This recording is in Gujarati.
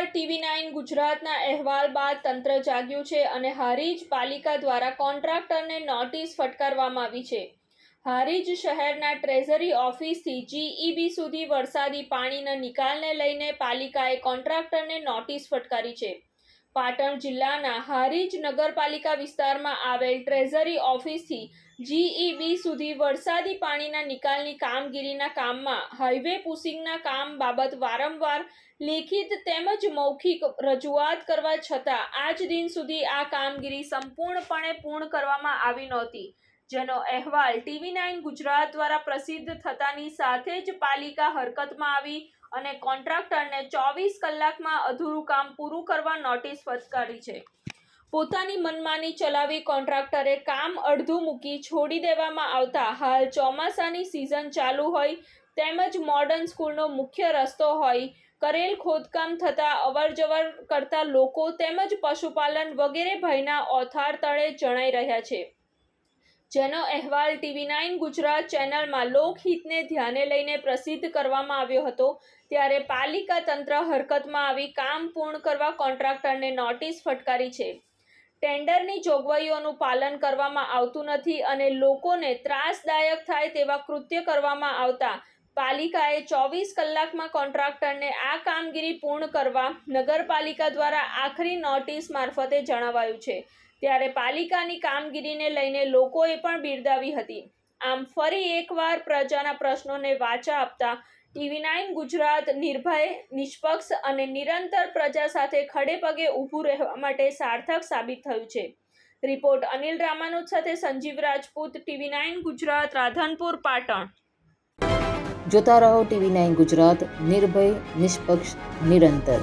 ફરી ટીવી નાઇન ગુજરાતના અહેવાલ બાદ તંત્ર જાગ્યું છે અને હારીજ પાલિકા દ્વારા કોન્ટ્રાક્ટરને નોટિસ ફટકારવામાં આવી છે. હારીજ શહેરના ટ્રેઝરી ઓફિસથી જીઈબી સુધી વરસાદી પાણીના નિકાલને લઈને પાલિકાએ કોન્ટ્રાક્ટરને નોટિસ ફટકારી છે. પાટણ જિલ્લાના હારીજ નગરપાલિકા વિસ્તારમાં આવેલ ટ્રેઝરી ઓફિસથી જીઈબી સુધી વરસાદી પાણીના નિકાલની કામગીરીના કામમાં હાઈવે પુસિંગના કામ બાબત વારંવાર લેખિત તેમજ મૌખિક રજૂઆત કરવા છતાં આજ દિન સુધી આ કામગીરી સંપૂર્ણપણે પૂર્ણ કરવામાં આવી નહોતી. જેનો અહેવાલ ટીવી નાઇન ગુજરાત દ્વારા પ્રસિદ્ધ થતાની સાથે જ પાલિકા હરકતમાં આવી અને કોન્ટ્રાક્ટરને ચોવીસ કલાકમાં અધૂરું કામ પૂરું કરવા નોટિસ ફટકારી છે. પોતાની મનમાની ચલાવી કોન્ટ્રાક્ટરે કામ અડધું મૂકી છોડી દેવામાં આવતા હાલ ચોમાસાની સિઝન ચાલુ હોય તેમજ મોડર્ન સ્કૂલનો મુખ્ય રસ્તો હોય, કરેલ ખોદકામ થતાં અવરજવર કરતા લોકો તેમજ પશુપાલન વગેરે ભયના ઓથાર તળે જણાઈ રહ્યા છે. જેનો અહેવાલ ટીવી નાઇન ગુજરાત ચેનલમાં લોકહિતને ધ્યાને લઈને પ્રસિદ્ધ કરવામાં આવ્યો હતો, ત્યારે પાલિકા તંત્ર હરકતમાં આવી કામ પૂર્ણ કરવા કોન્ટ્રાક્ટરને નોટિસ ફટકારી છે. ટેન્ડરની જોગવાઈઓનું પાલન કરવામાં આવતું નથી અને લોકોને ત્રાસદાયક થાય તેવા કૃત્ય કરવામાં આવતા, પાલિકાએ ચોવીસ કલાકમાં કોન્ટ્રાક્ટરને આ કામગીરી પૂર્ણ કરવા નગરપાલિકા દ્વારા આખરી નોટિસ મારફતે જણાવાયું છે. ત્યારે પાલિકાની કામગીરીને લઈને લોકોએ પણ બિરદાવી હતી. આમ ફરી એકવાર પ્રજાના પ્રશ્નોને વાચા આપતા ટીવી નાઇન ગુજરાત, નિર્ભય, નિષ્પક્ષ અને નિરંતર પ્રજા સાથે ખડે પગે ઊભું રહેવા માટે સાર્થક સાબિત થયું છે. રિપોર્ટ અનિલ રામાનુજ સાથે સંજીવ રાજપૂત, ટીવી નાઇન ગુજરાત, રાધનપુર, પાટણ. જોતા રહો ટીવી નાઇન ગુજરાત, નિર્ભય, નિષ્પક્ષ, નિરંતર.